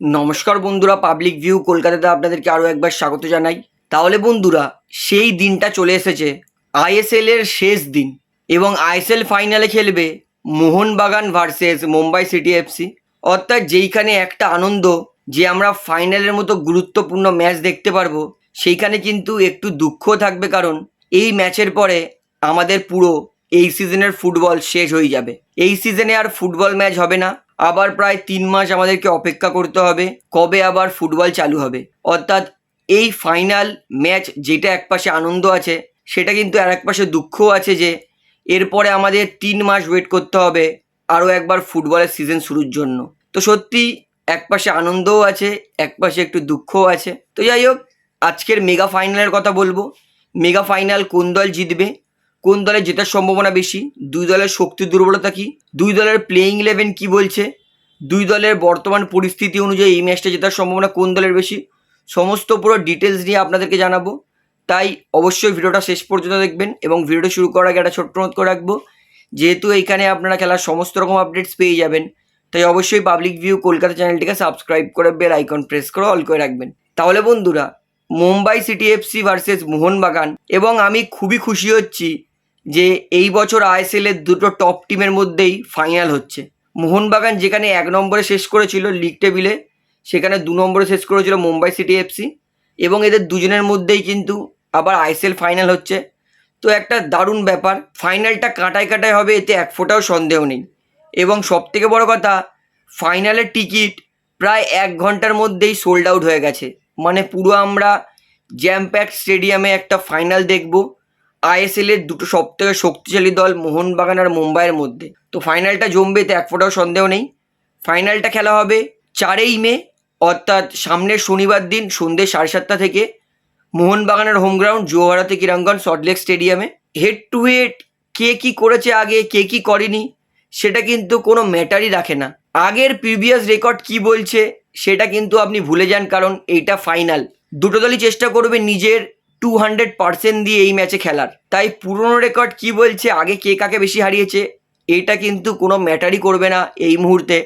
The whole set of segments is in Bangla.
নমস্কার বন্ধুরা পাবলিক ভিউ কলকাতাতে আপনাদেরকে আরও একবার স্বাগত জানাই। তাহলে বন্ধুরা, সেই দিনটা চলে এসেছে আইএসএল এর শেষ দিন এবং আইএসএল ফাইনালে খেলবে Mohun Bagan versus Mumbai City FC অর্থাৎ যেইখানে একটা আনন্দ যে আমরা ফাইনালের মতো গুরুত্বপূর্ণ ম্যাচ দেখতে পারব, সেইখানে কিন্তু একটু দুঃখও থাকবে কারণ এই ম্যাচের পরে আমাদের পুরো এই সিজনের ফুটবল শেষ হয়ে যাবে। এই সিজনে আর ফুটবল ম্যাচ হবে না। আবার প্রায় তিন মাস আমাদেরকে অপেক্ষা করতে হবে কবে আবার ফুটবল চালু হবে। অর্থাৎ এই ফাইনাল ম্যাচ যেটা একপাশে আনন্দ আছে, সেটা কিন্তু আর এক পাশে দুঃখও আছে যে এরপরে আমাদের তিন মাস ওয়েট করতে হবে আরও একবার ফুটবলের সিজন শুরুর জন্য। তো সত্যি একপাশে আনন্দও আছে, একপাশে একটু দুঃখও আছে। তো যাই হোক, আজকের মেগা ফাইনালের কথা বলব। মেগা ফাইনাল কোন দল জিতবে কোন দলের জেতার সম্ভাবনা বেশি? দুই দলের শক্তি দুর্বলতা কী? দুই দলের প্লেয়িং ইলেভেন কী বলছে? দুই দলের বর্তমান পরিস্থিতি অনুযায়ী এই ম্যাচটা জেতার সম্ভাবনা কোন দলের বেশি? সমস্ত পুরো ডিটেলস নিয়ে আপনাদেরকে জানাব। তাই অবশ্যই ভিডিওটা শেষ পর্যন্ত দেখবেন এবং ভিডিওটা শুরু করার আগে একটা ছোট্ট নোট করে রাখব। যেহেতু এইখানে আপনারা খেলার সমস্ত রকম আপডেটস পেয়ে যাবেন, তাই অবশ্যই পাবলিক ভিউ কলকাতা চ্যানেলটিকে সাবস্ক্রাইব করে বেল আইকন প্রেস করে অল করে রাখবেন। তাহলে বন্ধুরা, Mumbai City FC versus Mohun Bagan এবং আমি খুবই খুশি হচ্ছি যে এই বছর আইএসএল এর দুটো টপ টিমের মধ্যেই ফাইনাল হচ্ছে। মোহনবাগান যেখানে এক নম্বরে শেষ করেছিল লিগ টেবিলে সেখানে দু নম্বরে শেষ করেছিল মুম্বাই সিটি এফসি এবং এদের দুজনের মধ্যেই কিন্তু আবার আইএসএল ফাইনাল হচ্ছে। তো একটা দারুণ ব্যাপার ফাইনালটা কাটায় কাটায় হবে, এতে এক ফোঁটাও সন্দেহ নেই। এবং সবথেকে বড় কথা ফাইনালের টিকিট প্রায় এক ঘণ্টার মধ্যেই সোল্ড আউট হয়ে গেছে। মানে পুরো আমরা জ্যাম প্যাক স্টেডিয়ামে একটা ফাইনাল দেখব আইএসএলের দুটো সবথেকে শক্তিশালী দল মোহনবাগান আর মুম্বাইয়ের মধ্যে। তো ফাইনালটা জমবে এতে এক ফোঁটাও সন্দেহ নেই। ফাইনালটা খেলা হবে চারেই মে, অর্থাৎ সামনের শনিবার দিন সন্ধ্যে সাড়ে সাতটা থেকে মোহনবাগানের হোম গ্রাউন্ড জোহরাতে ক্রীড়াঙ্গন সল্টলেক স্টেডিয়ামে। হেড টু হেড কে কী করেছে আগে, কে কী করেনি, সেটা কিন্তু কোনো ম্যাটারই রাখে না। আগের প্রিভিয়াস রেকর্ড কি বলছে, সেটা কিন্তু আপনি ভুলে যান, কারণ এইটা ফাইনাল। দুটো দলই চেষ্টা করবে নিজের টু হান্ড্রেড পার্সেন্ট দিয়ে এই ম্যাচে খেলার। তাই পুরনো রেকর্ড কি বলছে? আগে কে কাকে বেশি হারিয়েছে? এটা কিন্তু কোনো ম্যাটারই করবে না এই মুহূর্তে।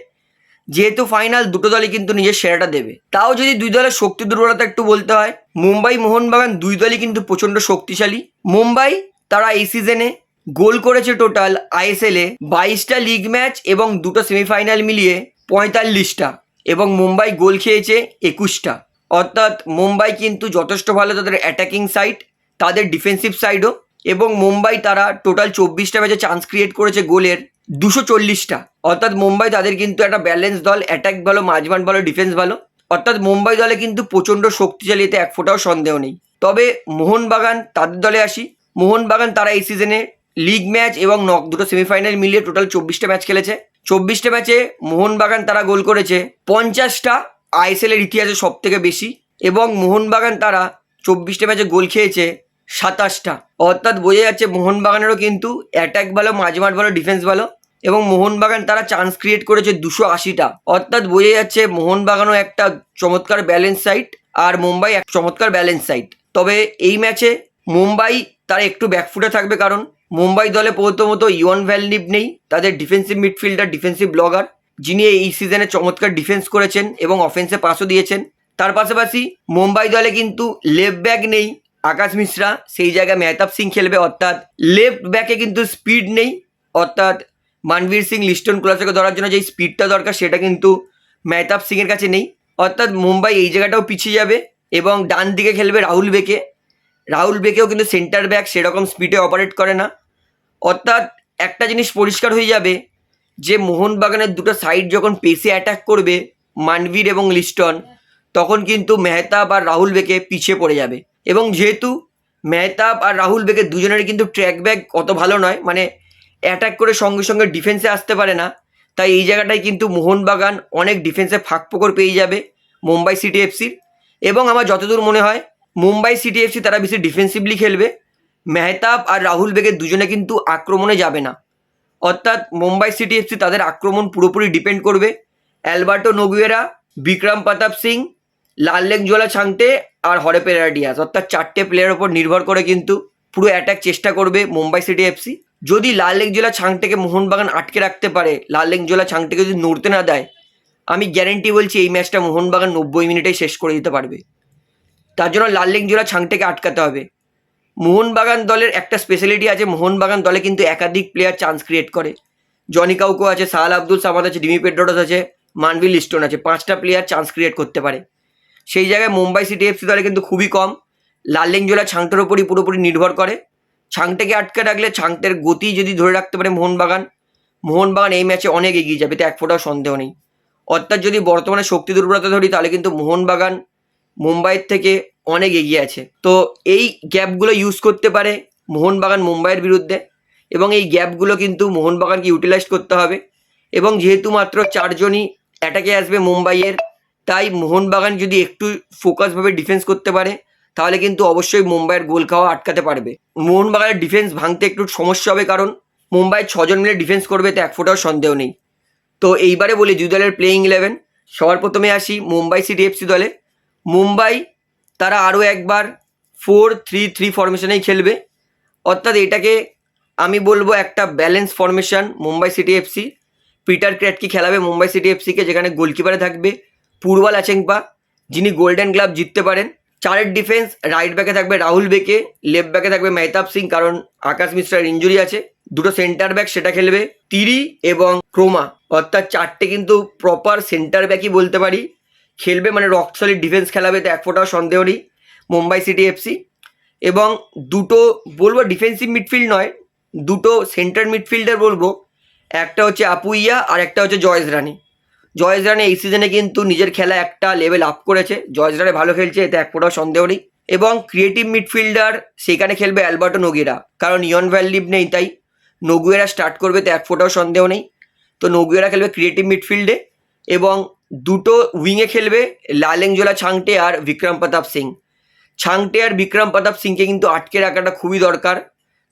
যেহেতু ফাইনাল দুটো দলই কিন্তু নিজের সেরাটা দেবে। তাও যদি দুই দলের শক্তি দুর্বলতা একটু বলতে হয়, মুম্বাই, মোহনবাগান দুই দলই কিন্তু প্রচণ্ড শক্তিশালী। মুম্বাই তারা এই সিজনে গোল করেছে টোটাল আইএসএলে বাইশটা লিগ ম্যাচ এবং দুটো সেমিফাইনাল মিলিয়ে পঁয়তাল্লিশটা এবং মুম্বাই গোল খেয়েছে একুশটা। অর্থাৎ মুম্বাই কিন্তু যথেষ্ট ভালো তাদের অ্যাটাকিং সাইড তাদের ডিফেন্সিভ সাইডও এবং মুম্বাই তারা টোটাল চব্বিশটা ম্যাচে চান্স ক্রিয়েট করেছে গোলের, দুশো চল্লিশটা। অর্থাৎ মুম্বাই তাদের কিন্তু একটা ব্যালেন্স দল অ্যাটাক ভালো মাঝমান ভালো ডিফেন্স ভালো। অর্থাৎ মুম্বাই দলে কিন্তু প্রচণ্ড শক্তিশালী এতে এক ফোঁটাও সন্দেহ নেই। তবে মোহনবাগান, তাদের দলে আসি। মোহনবাগান তারা এই সিজনে লিগ ম্যাচ এবং নক দুটো সেমিফাইনাল মিলিয়ে টোটাল চব্বিশটা ম্যাচ খেলেছে। চব্বিশটা ম্যাচে মোহনবাগান তারা গোল করেছে। পঞ্চাশটা আইএসএলের ইতিহাসে সব থেকে বেশি এবং মোহনবাগান তারা চব্বিশটা ম্যাচে গোল খেয়েছে সাতাশটা। অর্থাৎ বোঝা যাচ্ছে মোহনবাগানেরও কিন্তু অ্যাটাক ভালো, মাঝমাঠ ভালো ডিফেন্স ভালো এবং মোহনবাগান তারা চান্স ক্রিয়েট করেছে দুশো আশিটা। অর্থাৎ বোঝা যাচ্ছে মোহনবাগানও একটা চমৎকার ব্যালেন্স সাইট আর মুম্বাই এক চমৎকার ব্যালেন্স সাইট তবে এই ম্যাচে মুম্বাই তারা একটু ব্যাকফুটে থাকবে কারণ মুম্বাই দলে প্রথমত ইয়ন ভ্যালনিভ নেই, তাদের ডিফেন্সিভ মিডফিল্ডার ডিফেন্সিভ ব্লগার যিনি এই সিজনে চমৎকার ডিফেন্স করেছেন এবং অফেন্সে পাসও দিয়েছেন। তার পাশাপাশি মুম্বাই দলে কিন্তু লেফট ব্যাক নেই আকাশ মিশ্রা। সেই জায়গায় মেহতাব সিং খেলবে অর্থাৎ লেফট ব্যাকে কিন্তু স্পিড নেই। অর্থাৎ মানবীর সিং, লিস্টন কুলাসকে ধরার জন্য যেই স্পিডটা দরকার সেটা কিন্তু মেহতাব সিংয়ের কাছে নেই। অর্থাৎ মুম্বাই এই জায়গাটাও পিছিয়ে যাবে এবং ডান দিকে খেলবে রাহুল বেকে। রাহুল বেকেও কিন্তু সেন্টার ব্যাক সেরকম স্পিডে অপারেট করে না। অর্থাৎ একটা জিনিস পরিষ্কার হয়ে যাবে যে মোহনবাগানের দুটো সাইড যখন পেসে অ্যাটাক করবে, মানবীর এবং লিস্টন, তখন কিন্তু মেহতাব আর রাহুল বেকে পিছিয়ে পড়ে যাবে। এবং যেহেতু মেহতাব আর রাহুল বেকের দুজনেরই কিন্তু ট্র্যাক ব্যাক অত ভালো নয় মানে অ্যাটাক করে সঙ্গে সঙ্গে ডিফেন্সে আসতে পারে না, তাই এই জায়গাটায় কিন্তু মোহনবাগান অনেক ডিফেন্সে ফাঁক ফোকর পেয়ে যাবে মুম্বাই সিটি এফসির এবং আমার যতদূর মনে হয়, মুম্বাই সিটি এফসি তারা বেশি ডিফেন্সিভলি খেলবে। মেহতাব আর রাহুল বেগের দুজনে কিন্তু আক্রমণে যাবে না। অর্থাৎ মুম্বাই সিটি এফসি তাদের আক্রমণ পুরোপুরি ডিপেন্ড করবে। Alberto Noguera, Vikram Pratap Singh Lallianzuala Chhangte আর হরে পেরাডিয়াস অর্থাৎ চারটে প্লেয়ারের ওপর নির্ভর করে কিন্তু পুরো অ্যাটাক চেষ্টা করবে মুম্বাই সিটি এফসি। যদি লাল লেক জোলা ছাংটেকে মোহনবাগান আটকে রাখতে পারে লাল লেক জোলা ছাংটেকে যদি নড়তে না দেয়, আমি গ্যারেন্টি বলছি এই ম্যাচটা মোহনবাগান নব্বই মিনিটেই শেষ করে দিতে পারবে। তার জন্য লাল্লিং জোলা ছাংটেকে আটকাতে হবে। মোহনবাগান দলের একটা স্পেশালিটি আছে, মোহনবাগান দলে কিন্তু একাধিক প্লেয়ার চান্স ক্রিয়েট করে। জনি কাউকো আছে সাহাল আব্দুল সামাদ আছে ডিমি পেড্রোটাস আছে মানভিল লিস্টন আছে, পাঁচটা প্লেয়ার চান্স ক্রিয়েট করতে পারে। সেই জায়গায় মুম্বাই সিটি এফসি দলে কিন্তু খুবই কম। লাল্লিংজোলা ছাংটের ওপরই পুরোপুরি নির্ভর করে। ছাংটাকে আটকে রাখলে ছাংটের গতি যদি ধরে রাখতে পারে মোহনবাগান মোহনবাগান এই ম্যাচে অনেক এগিয়ে যাবে এতে এক ফোটাও সন্দেহ নেই। অর্থাৎ যদি বর্তমানে শক্তি দুর্বলতা ধরি, তাহলে কিন্তু মোহনবাগান মুম্বাইয়ের থেকে অনেক এগিয়ে আছে। তো এই গ্যাপগুলো ইউজ করতে পারে মোহনবাগান মুম্বাইয়ের বিরুদ্ধে এবং এই গ্যাপগুলো কিন্তু মোহনবাগানকে ইউটিলাইজ করতে হবে এবং যেহেতু মাত্র চারজনই অ্যাটাকে আসবে মুম্বাইয়ের, তাই মোহনবাগান যদি একটু ফোকাসভাবে ডিফেন্স করতে পারে, তাহলে কিন্তু অবশ্যই মুম্বাইয়ের গোল খাওয়া আটকাতে পারবে। মোহনবাগানের ডিফেন্স ভাঙতে একটু সমস্যা হবে কারণ মুম্বাই ছজন মিলে ডিফেন্স করবে, তো এক ফোটাও সন্দেহ নেই। তো এইবারে বলি দুই দলের প্লেয়িং ইলেভেন সবার প্রথমে আসি মুম্বাই সিটি এফসি দলে। মুম্বাই, তারা আরও একবার ফোর থ্রি থ্রি ফরমেশনেই খেলবে। অর্থাৎ এটাকে আমি বলব একটা balance formation Mumbai city FC Peter Kratky খেলাবে Mumbai city এফসিকে যেখানে গোলকিপারে থাকবে পূর্বাল আচেংপা, যিনি গোল্ডেন গ্লাভ জিততে পারেন। চারের ডিফেন্স রাইট ব্যাকে থাকবে রাহুল বেকে লেফট ব্যাকে থাকবে মেহতাব সিং, কারণ আকাশ মিশ্রার ইঞ্জুরি আছে। দুটো সেন্টার ব্যাক সেটা খেলবে তিরি এবং ক্রোমা। অর্থাৎ চারটে কিন্তু প্রপার সেন্টার ব্যাকই বলতে পারি। খেলবে মানে রক সলিড ডিফেন্স খেলাবে, তো এক ফোটাও সন্দেহ নেই মুম্বাই সিটি এফসি। এবং দুটো বলব ডিফেন্সিভ মিডফিল্ড নয়, দুটো সেন্টার মিডফিল্ডার বলব, একটা হচ্ছে আপুইয়া আর একটা হচ্ছে জয়েস রানি। জয়েস রানি এই সিজনে কিন্তু নিজের খেলা একটা লেভেল আপ করেছে জয়েস রানি ভালো খেলছে, এতে এক ফোটাও সন্দেহ নেই। এবং ক্রিয়েটিভ মিডফিল্ডার সেখানে খেলবে অ্যালবার্টো নগেরা, কারণ ইয়ন ভ্যালিভ নেই তাই নগুয়েরা স্টার্ট করবে, তো এক ফোটাও সন্দেহ নেই। তো নগুয়েরা খেলবে ক্রিয়েটিভ মিডফিল্ডে এবং দুটো উইংয়ে খেলবে লালেংজোলা ছাংটে আর বিক্রম প্রতাপ সিং। ছাংটে আর বিক্রম প্রতাপ সিংকে কিন্তু আটকে রাখাটা খুবই দরকার,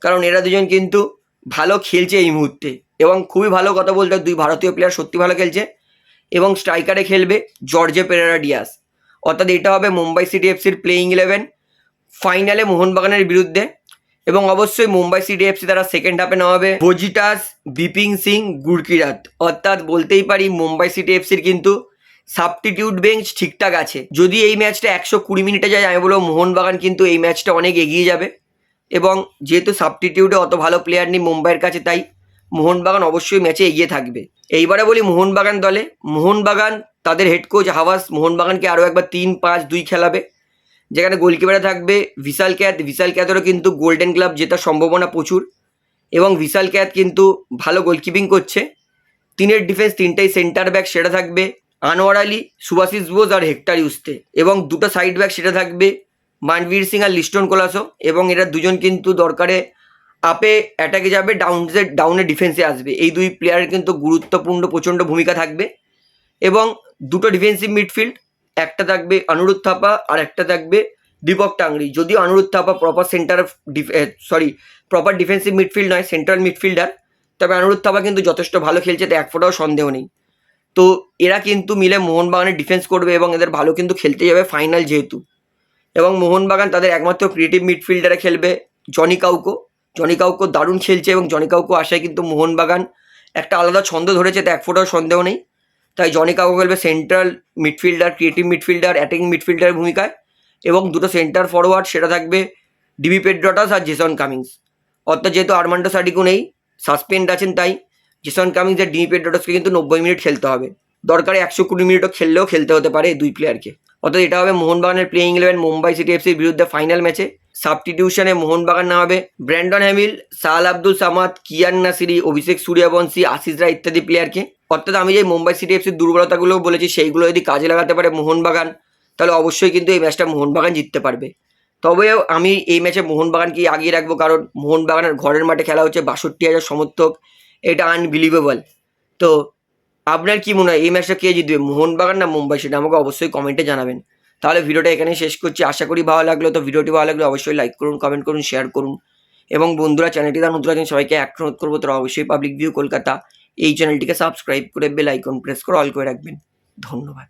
কারণ এরা দুজন কিন্তু ভালো খেলছে এই মুহূর্তে এবং খুবই ভালো কথা বলতে দুই ভারতীয় প্লেয়ার সত্যি ভালো খেলছে এবং স্ট্রাইকারে খেলবে জর্জে পেরেরা ডিয়াস। অর্থাৎ এটা হবে মুম্বাই সিটি এফসির প্লেয়িং ইলেভেন ফাইনালে মোহনবাগানের বিরুদ্ধে এবং অবশ্যই মুম্বাই সিটি এফসি তারা সেকেন্ড হাফে নামাবে। বজিটাস বিপিং সিং গুড়কিরাত অর্থাৎ বলতেই পারি মুম্বাই সিটি এফসির কিন্তু সাবস্টিটিউট বেঞ্চ ঠিকঠাক আছে। যদি এই ম্যাচটা একশো কুড়ি মিনিটে যায়, আমি বলব মোহনবাগান কিন্তু এই ম্যাচটা অনেক এগিয়ে যাবে। এবং যেহেতু সাবস্টিটিউটে অত ভালো প্লেয়ার নেই মুম্বাইয়ের কাছে, তাই মোহনবাগান অবশ্যই ম্যাচে এগিয়ে থাকবে। এইবারে বলি মোহনবাগান দলে। মোহনবাগান, তাদের হেড কোচ হাওয়াস মোহনবাগানকে আরও একবার তিন, পাঁচ, দুই খেলাবে। যেখানে গোলকিপারে থাকবে ভিশাল ক্যাথ। ভিশাল ক্যাথেরও কিন্তু গোল্ডেন গ্লাভ জেতার সম্ভাবনা প্রচুর। এবং ভিশাল ক্যাথ কিন্তু ভালো গোলকিপিং করছে। তিনের ডিফেন্স তিনটাই সেন্টার ব্যাক সেটা থাকবে আনোয়ার আলী সুভাশিস বোস আর হেক্টার ইউস্তে। এবং দুটো সাইড ব্যাক সেটা থাকবে মানবীর সিং আর লিস্টন কোলাসো। এবং এরা দুজন কিন্তু দরকারে আপে অ্যাটাকে যাবে ডাউনে ডাউনে ডিফেন্সে আসবে। এই দুই প্লেয়ারের কিন্তু গুরুত্বপূর্ণ প্রচণ্ড ভূমিকা থাকবে। এবং দুটো ডিফেন্সিভ মিডফিল্ড একটা থাকবে অনুরোধ থাপা আর একটা থাকবে দীপক টাংরি যদিও Anirudh Thapa proper centre sorry proper defensive midfield নয় সেন্ট্রাল মিডফিল্ডার তবে অনুরোধ থাপা কিন্তু যথেষ্ট ভালো খেলছে তো এক ফোটাও সন্দেহ নেই। তো এরা কিন্তু মিলে মোহনবাগানের ডিফেন্স করবে এবং এদের ভালো কিন্তু খেলতে যাবে ফাইনাল যেহেতু। এবং মোহনবাগান তাদের একমাত্র ক্রিয়েটিভ মিডফিল্ডারে খেলবে জনি কাউকো। জনি কাউকো দারুণ খেলছে এবং জনি কাউকো আসায় কিন্তু মোহনবাগান একটা আলাদা ছন্দ ধরেছে, তো এক ফোটাও সন্দেহ নেই। তাই জনি কাউকো খেলবে central midfielder creative midfielder attacking মিডফিল্ডারের ভূমিকায়। এবং দুটো সেন্টার ফরওয়ার্ড সেটা থাকবে ডিবি পেড্রটাস আর জেসন কামিংস অর্থাৎ যেহেতু আর্মান্ডো সাডিকো নেই সাসপেন্ড আছেন তাই জেসন কামিংস আর ডিবি পেড্রটাসকে কিন্তু নব্বই মিনিট খেলতে হবে। দরকারে একশো কুড়ি মিনিটও খেললেও খেলতে হতে পারে দুই প্লেয়ারকে অর্থাৎ এটা হবে মোহনবাগানের প্লেয়িং ইলেভেন মুম্বাই সিটি এফসির বিরুদ্ধে ফাইনাল ম্যাচে সাবস্টিটিউশনে মোহনবাগান না হবে। ব্র্যান্ডন হ্যামিল সাহাল আব্দুল সামাদ, কিয়ান নাসিরি, অভিষেক সূর্যবংশী, আশিস রায় ইত্যাদি প্লেয়ারকে অর্থাৎ আমি যে মুম্বাই সিটি এফসির দুর্বলতাগুলো বলেছি, সেইগুলো যদি কাজে লাগাতে পারে মোহনবাগান, তাহলে অবশ্যই কিন্তু এই ম্যাচটা মোহনবাগান জিততে পারবে। তবেও আমি এই ম্যাচে মোহনবাগানকে আগিয়ে রাখব, কারণ মোহনবাগানের ঘরের মাঠে খেলা হচ্ছে বাষট্টি হাজার সমর্থক। এটা আনবিলিভেবল তো আপনার কি মনে হয়, এই ম্যাচটা কে জিতবে, মোহনবাগান না মুম্বাই? সেটা আমাকে অবশ্যই কমেন্টে জানাবেন। তাহলে ভিডিওটা এখানেই শেষ করছি। আশা করি ভালো লাগল। তো ভিডিওটি ভালো লাগলে অবশ্যই লাইক করুন কমেন্ট করুন শেয়ার করুন। এবং বন্ধুরা চ্যানেলটি তার নতুন আছেন, সবাইকে এক অনুরোধ করব, তারা অবশ্যই পাবলিক ভিউ কলকাতা এই চ্যানেলটিকে সাবস্ক্রাইব করে বেল আইকন প্রেস করে অল করে রাখবেন। ধন্যবাদ।